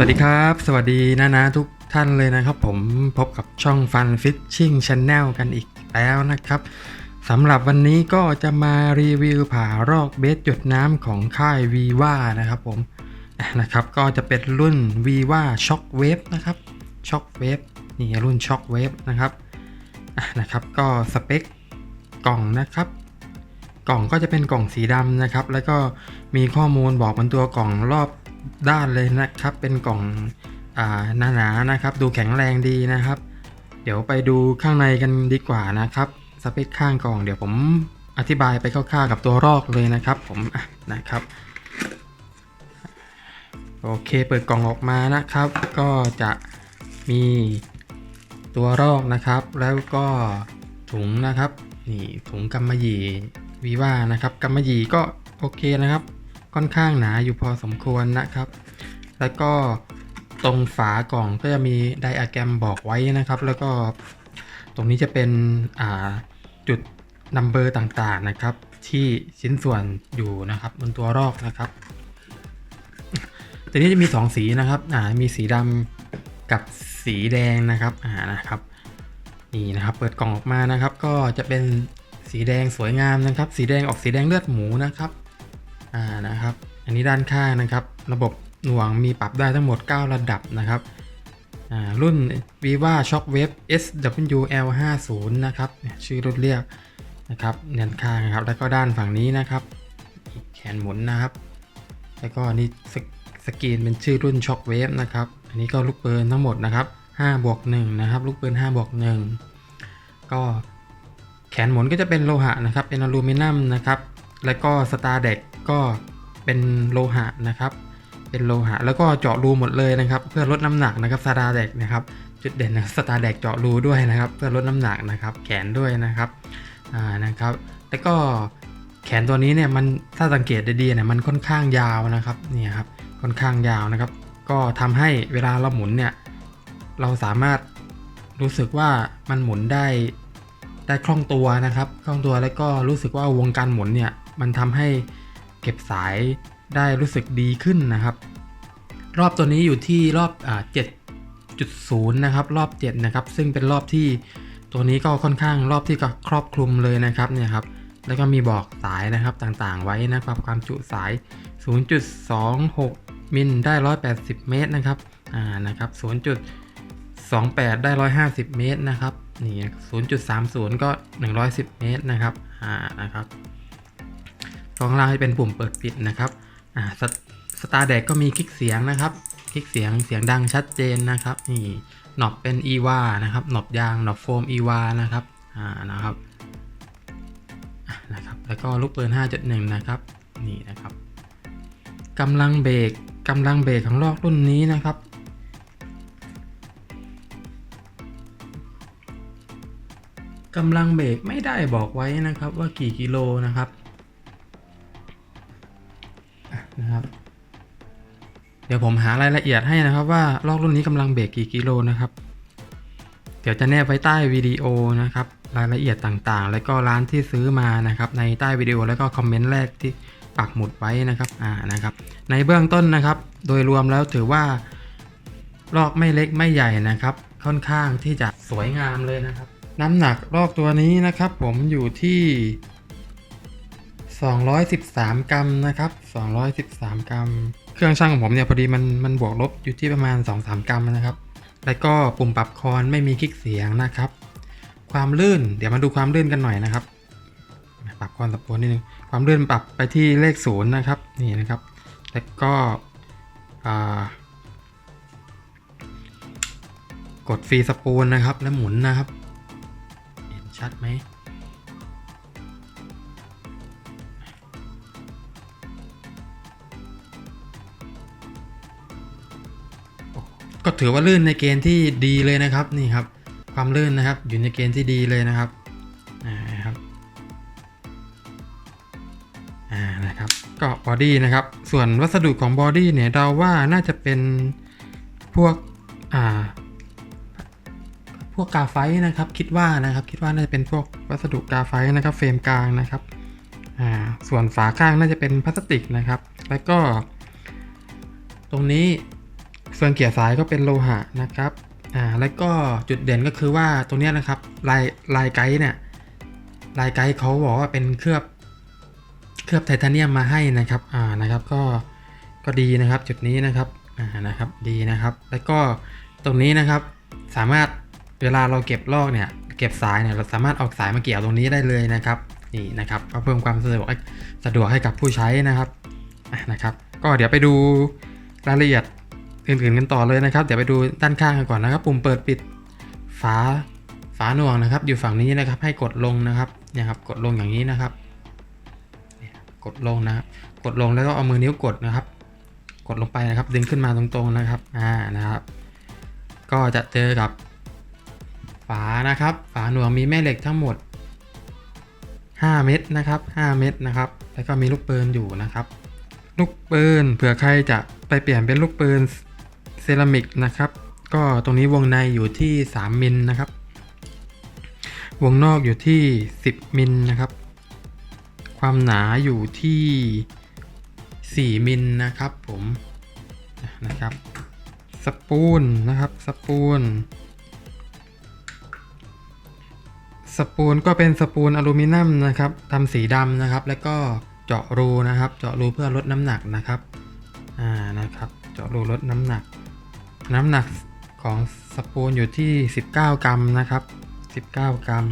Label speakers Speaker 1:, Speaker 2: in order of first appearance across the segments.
Speaker 1: สวัสดีครับ สวัสดีนะนะทุกท่านเลยนะครับ ผมพบกับช่อง Fun Fishing Channel กันอีกแล้วนะครับสำหรับวันนี้ก็จะมารีวิวผ่ารอกเบสหยดน้ำของค่ายวีว่านะครับผมนะครับก็จะเป็นรุ่น v ีว่าช็อคเวฟนะครับช็อคเวฟนี่รุ่นช็อคเวฟนะครับนะครับก็สเปคกล่องนะครับกล่องก็จะเป็นกล่องสีดำนะครับ แล้วก็มีข้อมูลบอกบนตัวกล่องรอบ ด้านเลยนะครับ เป็นกล่องอ่าหนาๆนะครับ ดูแข็งแรงดีนะครับ เดี๋ยวไปดูข้างในกันดีกว่านะครับสเปคข้างกล่อง เดี๋ยวผมอธิบายไปคร่าวๆกับตัวรอกเลยนะครับ ผมนะครับโอเคเปิดกล่องออกมานะครับ ก็จะมีตัวรอกนะครับ แล้วก็ถุงนะครับนี่ถุงกำมะหยี่วีว่านะครับกำมะหยี่ก็โอเคนะครับ ค่อนข้างหนาอยู่พอสมควรนะครับ แล้วก็ตรงฝากล่องก็จะมีไดอะแกรมบอกไว้นะครับ แล้วก็ตรงนี้จะเป็นจุดนัมเบอร์ต่างๆนะครับ ที่ชิ้นส่วนอยู่นะครับบนตัวรอกนะครับตัวนี้จะมี 2 สีนะครับอ่ามีสีดำกับสีแดงนะครับอ่านะครับนี่นะครับ เปิดกล่องออกมานะครับ ก็จะเป็นสีแดงสวยงามนะครับ สีแดงออกสีแดงเลือดหมูนะครับ อ่านะครับ อันนี้ด้านข้างนะครับ ระบบหน่วงมีปรับได้ทั้งหมด 9 ระดับนะครับอ่ารุ่น viva shockwave SWL50 นะครับชื่อรุ่นเรียกนะครับเนียนข้างนะครับ แล้วก็ด้านฝั่งนี้นะครับแขนหมุนนะครับ แล้วก็นี่สกสกรีนเป็นชื่อรุ่น Shockwave นะครับ อันนี้ก็ลูกปืนทั้งหมดนะครับ5บวก1นะครับ ลูกปืน5บวก1ก็แขนหมุนก็จะเป็นโลหะนะครับ เป็นอลูมิเนียมนะครับ แล้วก็สตาร์เด็ก ก็เป็นโลหะนะครับ เป็นโลหะแล้วก็เจาะรูหมดเลยนะครับ เพื่อลดน้ำหนักนะครับสตาร์เด็กนะครับ จุดเด่นนะสตาร์เด็กเจาะรูด้วยนะครับ เพื่อลดน้ำหนักนะครับ แขนด้วยนะครับอ่านะครับ แล้วก็แขนตัวนี้เนี่ยมันถ้าสังเกตดีๆเนี่ยมันค่อนข้างยาวนะครับนี่ครับค่อนข้างยาวนะครับ ก็ทำให้เวลาเราหมุนเนี่ยเราสามารถรู้สึกว่ามันหมุนได้ได้คล่องตัวนะครับ คล่องตัวแล้วก็รู้สึกว่าวงการหมุนเนี่ยมันทำให้ เก็บสายได้รู้สึกดีขึ้นนะครับ รอบตัวนี้อยู่ที่รอบอ่า7.0นะครับ รอบ7นะครับ ซึ่งเป็นรอบที่ตัวนี้ก็ค่อนข้างรอบที่ก็ครอบคลุมเลยนะครับเนี่ยครับแล้วก็มีบอกสายนะครับต่างๆไว้นะครับความจุสาย 0.26 มิลได้ 180 เมตรนะครับอ่านะครับ0.28 ได้ 150 เมตรนะครับนี่0.30 ก็ 110 เมตรนะครับอ่านะครับ ข้างล่างจะเป็นปุ่มเปิดปิดนะครับอ่าสตาร์แดกก็มีคลิกเสียงนะครับ คลิกเสียงเสียงดังชัดเจนนะครับนี่หนอบเป็น e w a นะครับหนอบยางหนอบโฟม e w a นะครับอ่านะครับนะครับแล้วก็ลูกปืน 5.1 นะครับนี่นะครับกำลังเบรกกำลังเบรกของลอกรุ่นนี้นะครับกำลังเบรกไม่ได้บอกไว้นะครับว่ากี่กิโลนะครับ นะครับ เดี๋ยวผมหารายละเอียดให้นะครับว่าลอกรุ่นนี้กำลังเบรกกี่กิโลนะครับ เดี๋ยวจะแนบไว้ใต้วิดีโอนะครับ รายละเอียดต่างๆ แล้วก็ร้านที่ซื้อมานะครับ ในใต้วิดีโอแล้วก็คอมเมนต์แรกที่ปักหมุดไว้นะครับอ่านะครับ ในเบื้องต้นนะครับ โดยรวมแล้วถือว่าลอกไม่เล็กไม่ใหญ่นะครับ ค่อนข้างที่จะสวยงามเลยนะครับ น้ำหนักลอกตัวนี้นะครับ ผมอยู่ที่ 213 กรัมนะครับ213 กรัม เครื่องช่างของผมเนี่ยพอดีมันมันบวกลบอยู่ที่ประมาณ 2-3 กรัมนะครับ แล้วก็ปุ่มปรับคอนไม่มีคลิกเสียงนะครับ ความลื่นเดี๋ยวมาดูความลื่นกันหน่อยนะครับ ปรับคอนสับตัวนิดนึงความลื่นปรับไปที่เลขศูนย์นะครับนี่นะครับ แล้วก็กดฟรีสปูลนะครับแล้วหมุนนะครับ เห็นชัดไหม ก็ถือว่าลื่นในเกณฑ์ที่ดีเลยนะครับนี่ครับ ความลื่นนะครับอยู่ในเกณฑ์ที่ดีเลยนะครับอ่าครับอ่านะครับก็บอดี้นะครับ ส่วนวัสดุของบอดี้เนี่ยเราว่าน่าจะเป็นพวกอ่าพวกกาไฟนะครับ คิดว่านะครับ คิดว่าน่าจะเป็นพวกวัสดุกาไฟนะครับ เฟรมกลางนะครับอ่าส่วนฝาข้างน่าจะเป็นพลาสติกนะครับ แล้วก็ ตรงนี้ เฟืองเกียร์สายก็เป็นโลหะนะครับอ่าแล้วก็จุดเด่นก็คือว่าตรงเนี้ยนะครับลายลายไกด์เนี่ยลายไกด์เขาบอกว่าเป็นเคลือบเคลือบไทเทเนียมมาให้นะครับอ่านะครับก็ก็ดีนะครับจุดนี้นะครับอ่านะครับดีนะครับ แล้วก็ตรงนี้นะครับสามารถเวลาเราเก็บลอกเนี่ยเก็บสายเนี่ยเราสามารถเออกสายมาเกี่ยวตรงนี้ได้เลยนะครับนี่นะครับเพิ่มความสะดวกสะดวกให้กับผู้ใช้นะครับนะครับ ก็เดี๋ยวไปดูรายละเอียด อื่นๆกันต่อเลยนะครับ เดี๋ยวไปดูด้านข้างกันก่อนนะครับ ปุ่มเปิดปิดฝาฝาหน่วงนะครับ อยู่ฝั่งนี้นะครับ ให้กดลงนะครับเนี่ยครับ กดลงอย่างนี้นะครับกดลงนะครับกดลงแล้วก็เอามือนิ้วกดนะครับ กดลงไปนะครับ ดึงขึ้นมาตรงๆนะครับอ่านะครับ ก็จะเจอกับฝานะครับ ฝาหน่วงมีแม่เหล็กทั้งหมด 5 เม็ดนะครับ 5 เม็ดนะครับ แล้วก็มีลูกปืนอยู่นะครับ ลูกปืนเผื่อใครจะไปเปลี่ยนเป็นลูกปืน รามิกนะครับ ก็ตรงนี้วงในอยู่ที่ 3 มิลนะครับ วงนอกอยู่ที่ 10 มิลนะครับ ความหนาอยู่ที่ 4 มิลนะครับผมนะครับ สปูนนะครับ สปูน สปูนก็เป็นสปูนอลูมิเนียมนะครับทำสีดำนะครับ แล้วก็เจาะรูนะครับ เจาะรูเพื่อลดน้ำหนักนะครับ อ่า นะครับ เจาะรูลดน้ำหนัก น้ำหนักของสปูนอยู่ที่ 19 กรัมนะครับ 19 กรัม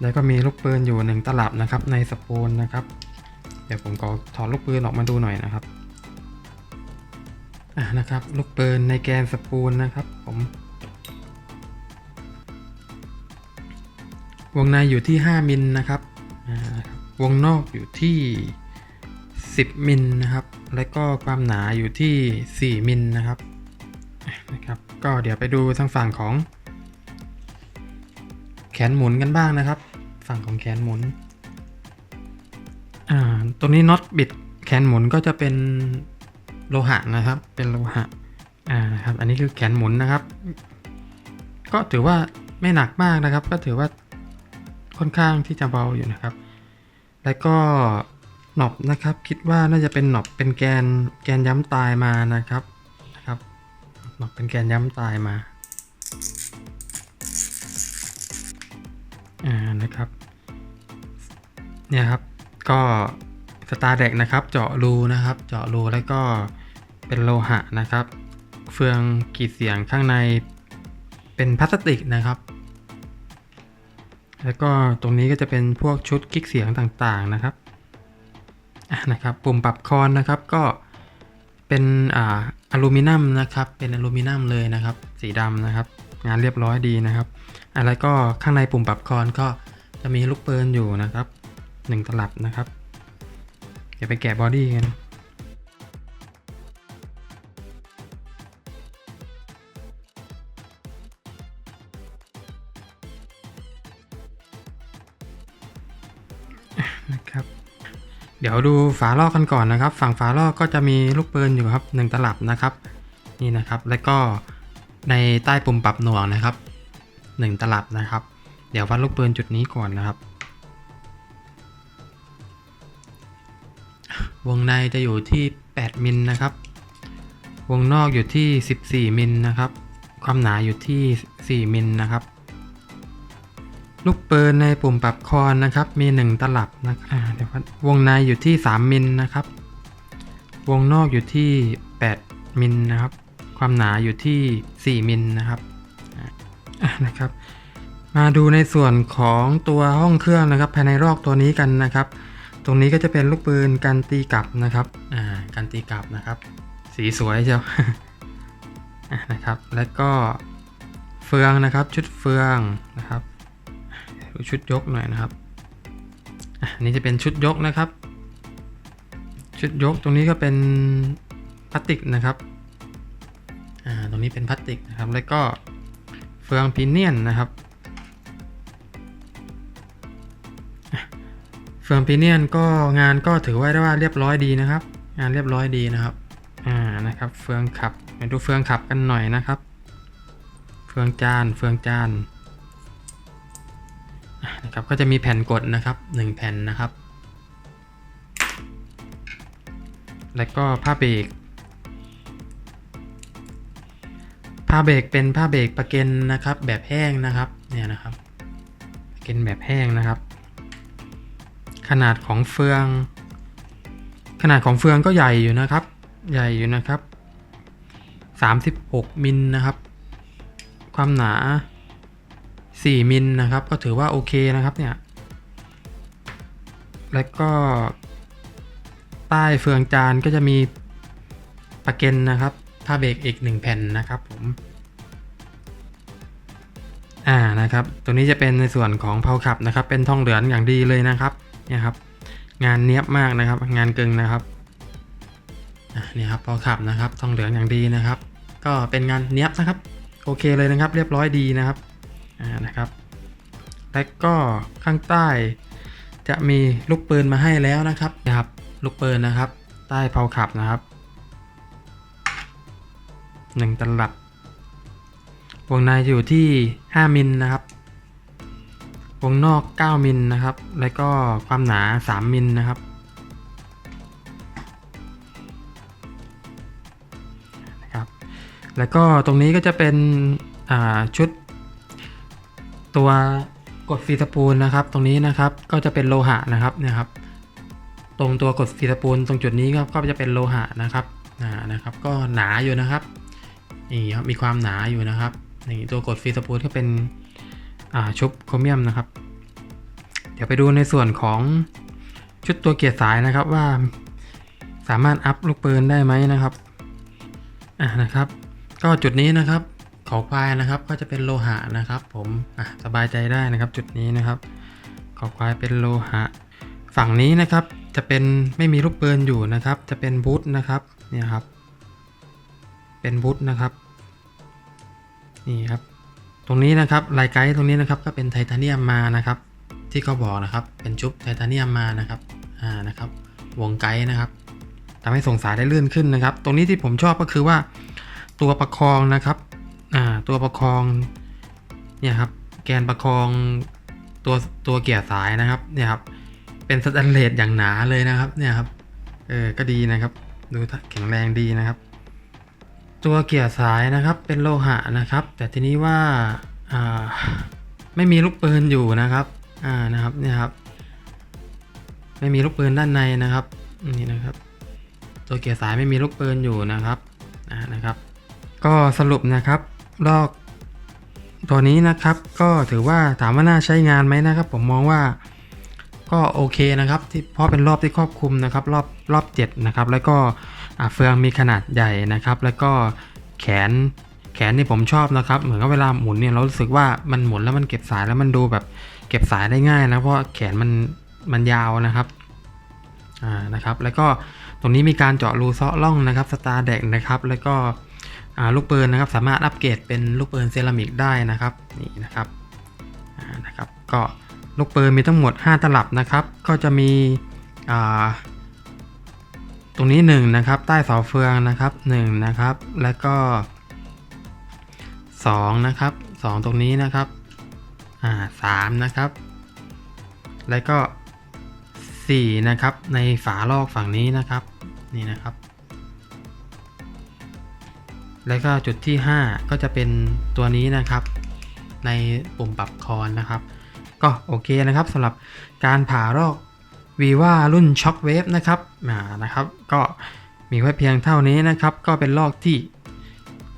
Speaker 1: แล้วก็มีลูกปืนอยู่ 1 ตลับนะครับ ในสปูนนะครับ เดี๋ยวผมขอถอดลูกปืนออกมาดูหน่อยนะครับอะนะครับ ลูกปืนในแกนสปูนนะครับ ผม วงในอยู่ที่ 5 มิลนะครับวงนอกอยู่ที่ 10 มิลนะครับ แล้วก็ความหนาอยู่ที่ 4 มิลนะครับ นะครับ ก็เดี๋ยวไปดูทางฝั่งของ แขนหมุนกันบ้างนะครับ ฝั่งของแขนหมุน อ่าตัวนี้น็อตบิดแขนหมุนก็จะเป็นโลหะนะครับ เป็นโลหะ อ่าครับ อันนี้คือแขนหมุนนะครับ ก็ถือว่าไม่หนักมากนะครับ ก็ถือว่าค่อนข้างที่จะเบาอยู่นะครับ แล้วก็หนอบนะครับ คิดว่าน่าจะเป็นหนอบเป็นแกนแกนย้ำตายมานะครับ หนอบเป็นแกนย้ำตายมา อ่า นะครับ เนี่ยครับ ก็สตาร์เด็กนะครับ เจาะรูนะครับ เจาะรูแล้วก็เป็นโลหะนะครับ เฟืองกีดเสียงข้างในเป็นพลาสติกนะครับ แล้วก็ตรงนี้ก็จะเป็นพวกชุดคลิกเสียงต่างๆนะครับ อะนะครับ ปุ่มปรับคอนนะครับก็เป็นอ่า อลูมิเนียมนะครับ เป็นอลูมิเนียมเลยนะครับ สีดำนะครับ งานเรียบร้อยดีนะครับ อะไรก็ข้างในปุ่มปรับคอนก็จะมีลูกปืนอยู่นะครับหนึ่งตลับนะครับ เดี๋ยวไปแกะบอดี้กัน ดี๋ยวดูฝาลอกกันก่อนนะครับ ฝั่งฝาลอกก็จะมีลูกปืนอยู่ครับหนึ่งตลับนะครับ นี่นะครับ แล้วก็ในใต้ปุ่มปรับหน่วงนะครับหนึ่งตลับนะครับ เดี๋ยววัดลูกปืนจุดนี้ก่อนนะครับ วงในจะอยู่ที่ 8 มิลนะครับ วงนอกอยู่ที่ 14 มิลนะครับ ความหนาอยู่ที่ 4 มิลนะครับ ลูกปืนในปุ่มปรับคอนนะครับ มี 1 ตลับนะครับเดี๋ยววงในอยู่ที่ 3มิลนะครับ วงนอกอยู่ที่ 8มิลนะครับ ความหนาอยู่ที่ 4มิลนะครับนะครับ มาดูในส่วนของตัวห้องเครื่องนะครับ ภายในรอกตัวนี้กันนะครับ ตรงนี้ก็จะเป็นลูกปืนกันตีกลับนะครับอ่ากันตีกลับนะครับ สีสวยเชียวนะครับ แล้วก็เฟืองนะครับ ชุดเฟืองนะครับ ดูชุดยกหน่อยนะครับอะอันนี้จะเป็นชุดยกนะครับ ชุดยกตรงนี้ก็เป็นพลาสติกนะครับอ่าตรงนี้เป็นพลาสติกนะครับ แล้วก็เฟืองพิเนียนนะครับ เฟืองพีเนียนก็งานก็ถือว่าได้ว่าเรียบร้อยดีนะครับ งานเรียบร้อยดีนะครับ อ่า นะครับ เฟืองขับมาดูเฟืองขับกันหน่อยนะครับ เฟืองจาน เฟืองจาน นะครับก็จะมีแผ่นกดนะครับหนึ่งแผ่นนะครับ แล้วก็ผ้าเบรกผ้าเบรกเป็นผ้าเบรกประเก็นนะครับ แบบแห้งนะครับเนี่ยนะครับประเก็นแบบแห้งนะครับ ขนาดของเฟือง ขนาดของเฟืองก็ใหญ่อยู่นะครับ ใหญ่อยู่นะครับ 36มิลนะครับ ความหนา 4มิลนะครับ ก็ถือว่าโอเคนะครับเนี่ย แล้วก็ ใต้เฟืองจานก็จะมีปะเก็นนะครับผ้าเบรกอีกหนึ่งแผ่นนะครับผม อ่านะครับ ตัวนี้จะเป็นในส่วนของเพาขับนะครับ เป็นทองเหลืองอย่างดีเลยนะครับเนี่ยครับ งานเนี้ยบมากนะครับ งานกึ่งนะครับนี่ครับเพาขับนะครับทองเหลืองอย่างดีนะครับ ก็เป็นงานเนี้ยบนะครับ โอเคเลยนะครับ เรียบร้อยดีนะครับ นะครับ และก็ข้างใต้จะมีลูกปืนมาให้แล้วนะครับนะครับ ลูกปืนนะครับ ใต้เพาขับนะครับหนึ่งตลับ วงในอยู่ที่ 5มิลนะครับ วงนอก 9มิลนะครับ แล้วก็ความหนา 3มิลนะครับ นะครับ แล้วก็ตรงนี้ก็จะเป็นอ่าชุด ตัวกดฟีสปูลนะครับ ตรงนี้นะครับก็จะเป็นโลหะนะครับเนี่ยครับ ตรงตัวกดฟีสปูลตรงจุดนี้ก็ก็จะเป็นโลหะนะครับอ่านะครับ ก็หนาอยู่นะครับนี่ครับมีความหนาอยู่นะครับนี่ตัวกดฟีสปูลก็เป็นชุบโครเมียมนะครับ เดี๋ยวไปดูในส่วนของชุดตัวเกียร์สายนะครับว่าสามารถอัพลูกปืนได้ไหมนะครับอ่านะครับ ก็จุดนี้นะครับ เขาควายนะครับก็จะเป็นโลหะนะครับ ผมอะสบายใจได้นะครับจุดนี้นะครับ เขาควายเป็นโลหะ ฝั่งนี้นะครับจะเป็นไม่มีลูกปืนอยู่นะครับ จะเป็นบูทนะครับเนี่ยครับ เป็นบูทนะครับนี่ครับตรงนี้นะครับลายไกด์ตรงนี้นะครับก็เป็นไทเทเนียมมานะครับ ที่เขาบอกนะครับเป็นชุบไทเทเนียมมานะครับอ่านะครับ วงไกด์นะครับทำให้ส่งสายได้เลื่อนขึ้นนะครับ ตรงนี้ที่ผมชอบก็คือว่าตัวประคองนะครับ ตัวประคองเนี่ยครับแกนประคองตัวตัวเกียร์สายนะครับเนี่ยครับเป็นสแตนเลสอย่างหนาเลยนะครับเนี่ยครับเออก็ดีนะครับ ดูแข็งแรงดีนะครับ ตัวเกียร์สายนะครับเป็นโลหะนะครับ แต่ทีนี้ว่าอ่าไม่มีลูกปืนอยู่นะครับอ่านะครับเนี่ยครับ ไม่มีลูกปืนด้านในนะครับนี่นะครับ ตัวเกียร์สายไม่มีลูกปืนอยู่นะครับอ่านะครับ ก็สรุปนะครับ ลอก ตัวนี้นะครับก็ถือว่าถามว่าน่าใช้งานไหมนะครับ ผมมองว่าก็โอเคนะครับที่เพราะเป็นรอบที่ครอบคลุมนะครับ รอบรอบ7นะครับแล้วก็เฟืองมีขนาดใหญ่นะครับ แล้วก็แขนแขนนี่ผมชอบนะครับ เหมือนกับเวลาหมุนเนี่ยเรารู้สึกว่ามันหมุนแล้วมันเก็บสายแล้วมันดูแบบเก็บสายได้ง่ายนะเพราะแขนมันมันยาวนะครับอ่านะครับ แล้วก็ตรงนี้มีการเจาะรูเซาะล่องนะครับสตาร์เด็กนะครับ แล้วก็ ลูกปืนนะครับสามารถอัปเกรดเป็นลูกปืนเซรามิกได้นะครับนี่นะครับนะครับก็ลูกปืนมีทั้งหมด 5 ตลับนะครับ ก็จะมีตรงนี้ 1 นะครับ ใต้เสาเฟืองนะครับ1นะครับ แล้วก็ 2 นะครับ 2 ตรงนี้นะครับอ่า3นะครับ แล้วก็ 4 นะครับ ในฝาลอกฝั่งนี้นะครับ นี่นะครับ แล้วก็จุดที่ 5 ก็จะเป็นตัวนี้นะครับ ในปุ่มปรับคอนนะครับ ก็โอเคนะครับสำหรับการผ่ารอกวีว่ารุ่น Shockwave นะครับอ่านะครับ ก็มีไว้เพียงเท่านี้นะครับ ก็เป็นลอกที่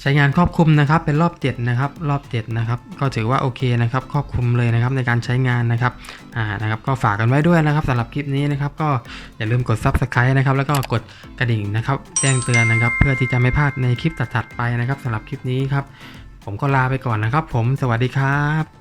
Speaker 1: ใช้งานครอบคลุมนะครับเป็นรอบ7นะครับรอบ7นะครับก็ถือว่าโอเคนะครับครอบคลุมเลยนะครับในการใช้งานนะครับอ่านะครับก็ฝากกันไว้ด้วยนะครับสำหรับคลิปนี้นะครับก็อย่าลืมกด Subscribe นะครับแล้วก็กดกระดิ่งนะครับแจ้งเตือนนะครับ เพื่อที่จะไม่พลาดในคลิปถัดๆไปนะครับสำหรับคลิปนี้ครับผมก็ลาไปก่อนนะครับ ผมสวัสดีครับ